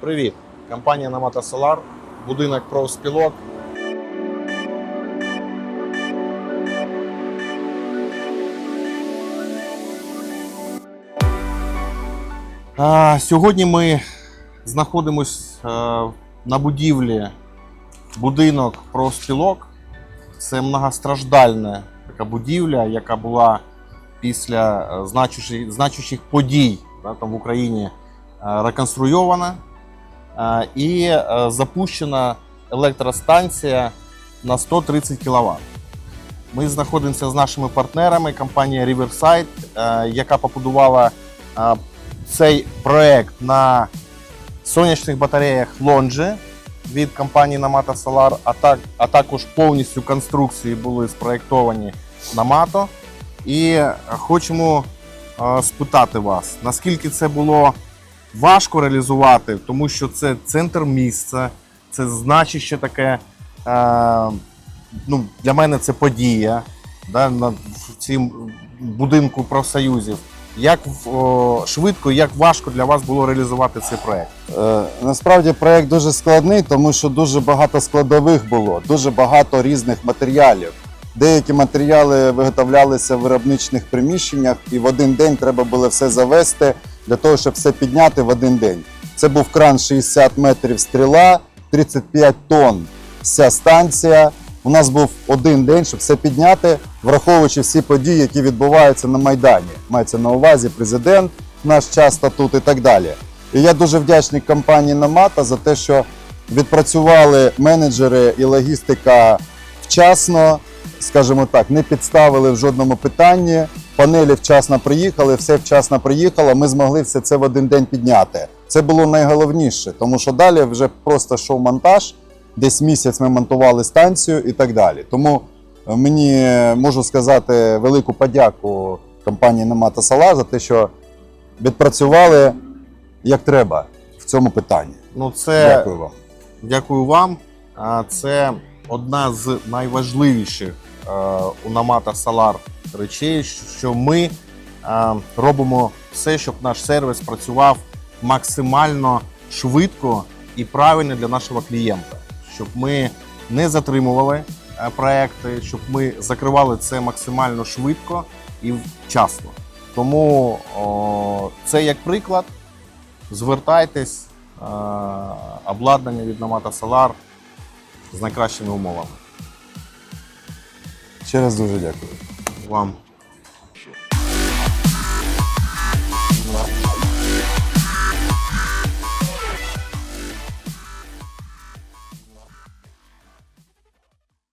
Привіт! Компанія Намата Solar, будинок профспілок. Сьогодні ми знаходимося на будівлі будинок профспілок. Це многостраждальна така будівля, яка була після е, значущих, значущих подій да, там в Україні е, реконструйована е, і е, запущена електростанція на 130 кВт. Ми знаходимося з нашими партнерами, компанія Riverside, е, яка побудувала е, цей проект на сонячних батареях Longi від компанії Namata Solar, а, так, а також повністю конструкції були спроєктовані Namато. І хочемо спитати вас, наскільки це було важко реалізувати, тому що це центр міста, це значище таке. Е, ну, для мене це подія да, на, в цім будинку профсоюзів. Як о, швидко, як важко для вас було реалізувати цей проект? Е, Насправді проект дуже складний, тому що дуже багато складових було, дуже багато різних матеріалів. Деякі матеріали виготовлялися в виробничних приміщеннях, і в один день треба було все завести для того, щоб все підняти в один день. Це був кран 60 метрів стріла, 35 тонн вся станція. У нас був один день, щоб все підняти, враховуючи всі події, які відбуваються на Майдані. Мається на увазі президент, наш час статут і так далі. І я дуже вдячний компанії Намата за те, що відпрацювали менеджери і логістика вчасно, скажімо так, не підставили в жодному питанні. Панелі вчасно приїхали, все вчасно приїхало. Ми змогли все це в один день підняти. Це було найголовніше, тому що далі вже просто йшов монтаж. Десь місяць ми монтували станцію і так далі. Тому е, мені можу сказати велику подяку компанії Намата Solar за те, що відпрацювали як треба в цьому питанні. Ну, це Дякую вам. Дякую вам. Це одна з найважливіших е, у Намата Solar речей, що ми е, робимо все, щоб наш сервіс працював максимально швидко і правильно для нашого клієнта, щоб ми не затримували е, проекти, щоб ми закривали це максимально швидко і вчасно. Тому о, це як приклад. Звертайтесь, е, обладнання від Namata Solar з найкращими умовами. Ще раз дуже дякую. Вам